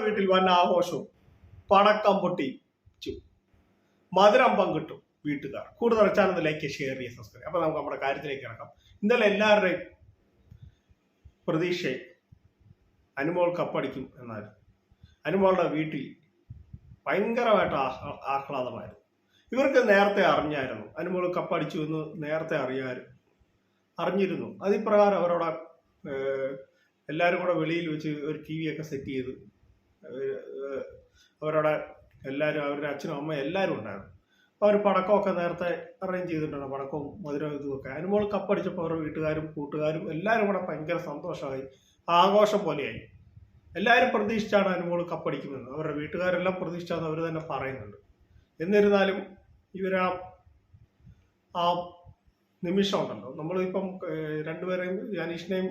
വീട്ടിൽ വൻ ആഘോഷവും പടക്കം പൊട്ടിച്ചു. മധുരം പങ്കിട്ടു വീട്ടുകാർ. കൂടുതൽ ചാനൽ ലൈക്ക് ഷെയർ ചെയ്യുക സബ്സ്ക്രൈബ് അപ്പൊ നമുക്ക് നമ്മുടെ കാര്യത്തിലേക്ക് ഇറക്കാം ഇന്നലെ എല്ലാവരുടെയും പ്രതീക്ഷ അനുമോൾ കപ്പടിക്കും എന്നായിരുന്നു. അനുമോളുടെ വീട്ടിൽ ഭയങ്കരമായിട്ട് ആഹ്ലാ- ആഹ്ലാദമായിരുന്നു. ഇവർക്ക് നേരത്തെ അറിഞ്ഞായിരുന്നു. അനുമോൾ കപ്പടിച്ചു എന്ന് നേരത്തെ അറിയാമായിരുന്നു അറിഞ്ഞിരുന്നു. അതിപ്രകാരം അവരോട് എല്ലാവരും കൂടെ വെളിയിൽ വെച്ച് ഒരു ടി വി ഒക്കെ സെറ്റ് ചെയ്ത് അവരുടെ എല്ലാവരും അവരുടെ അച്ഛനും അമ്മയും എല്ലാവരും ഉണ്ടായിരുന്നു. അപ്പോൾ അവർ പടക്കമൊക്കെ നേരത്തെ അറേഞ്ച് ചെയ്തിട്ടുണ്ട്. പടക്കവും മധുരവും ഇതുമൊക്കെ അനുമോൾ കപ്പടിച്ചപ്പോൾ അവരുടെ വീട്ടുകാരും കൂട്ടുകാരും എല്ലാവരും കൂടെ ഭയങ്കര സന്തോഷമായി. ആഘോഷം പോലെയായി. എല്ലാവരും പ്രതീക്ഷിച്ചാണ് അനുമോൾ കപ്പടിക്കുമെന്ന് അവരുടെ വീട്ടുകാരെല്ലാം പ്രതീക്ഷിച്ചാന്ന് അവർ തന്നെ പറയുന്നുണ്ട്. എന്നിരുന്നാലും ഇവരാ ആ നിമിഷം ഉണ്ടല്ലോ. നമ്മളിപ്പം രണ്ടുപേരെയും ജാനീഷിനെയും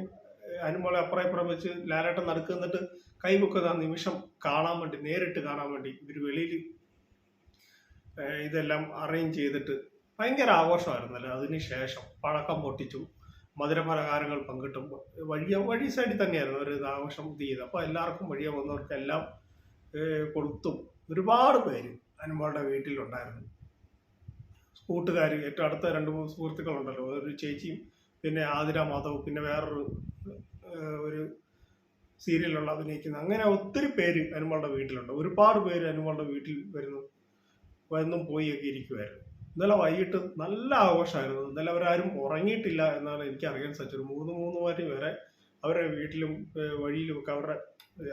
അനുമോളെ അപ്പുറം ഇപ്പുറം വെച്ച് ലാലേട്ടൻ നടുക്ക് നിന്നിട്ട് ആ നിമിഷം കാണാൻ വേണ്ടി നേരിട്ട് കാണാൻ വേണ്ടി ഇവർ വെളിയിൽ ഇതെല്ലാം അറേഞ്ച് ചെയ്തിട്ട് ഭയങ്കര ആഘോഷമായിരുന്നല്ലോ അതിന് ശേഷം? പഴക്കം പൊട്ടിച്ചു മധുരപലഹാരങ്ങൾ പങ്കിട്ടും വഴിയ വഴി സൈഡിൽ തന്നെയായിരുന്നു ഇത് ആഘോഷം ഇത് ചെയ്തത്. അപ്പോൾ എല്ലാവർക്കും വഴിയെ വന്നവർക്കെല്ലാം കൊടുത്തും ഒരുപാട് പേര് അനുമോളുടെ വീട്ടിലുണ്ടായിരുന്നു. കൂട്ടുകാർ ഏറ്റവും അടുത്ത രണ്ട് മൂന്ന് സുഹൃത്തുക്കളുണ്ടല്ലോ. ഒരു ചേച്ചിയും പിന്നെ ആതിര മാധവ് പിന്നെ വേറൊരു ഒരു സീരിയലുള്ള അഭിനയിക്കുന്ന അങ്ങനെ ഒത്തിരി പേര് അനുമളുടെ വീട്ടിലുണ്ട്. ഒരുപാട് പേര് അനുമളുടെ വീട്ടിൽ വരുന്നു വന്നും പോയി ഒക്കെ ഇരിക്കുമായിരുന്നു ഇന്നലെ വൈകിട്ട് നല്ല ആഘോഷമായിരുന്നു. ഇന്നലെ അവരാരും ഉറങ്ങിയിട്ടില്ല എന്നാണ് എനിക്ക് അറിയാൻ സാധിച്ചത്. മൂന്ന് മൂന്ന് മണി വരെ അവരുടെ വീട്ടിലും വഴിയിലും ഒക്കെ അവരുടെ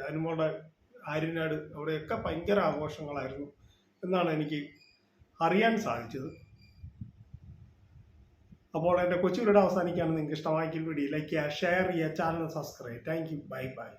അനുമോളുടെ ആര്യനാട് അവിടെയൊക്കെ ഭയങ്കര ആഘോഷങ്ങളായിരുന്നു എന്നാണ് എനിക്ക് അറിയാൻ സാധിച്ചത്. അപ്പോൾ എന്റെ കൊച്ചു വീഡിയോ അവസാനിക്കുകയാണ്. നിങ്ങൾക്ക് ഇഷ്ടമായെങ്കിൽ വീഡിയോ ലൈക്ക് ചെയ്യുക ഷെയർ ചെയ്യുക channel subscribe thank you bye bye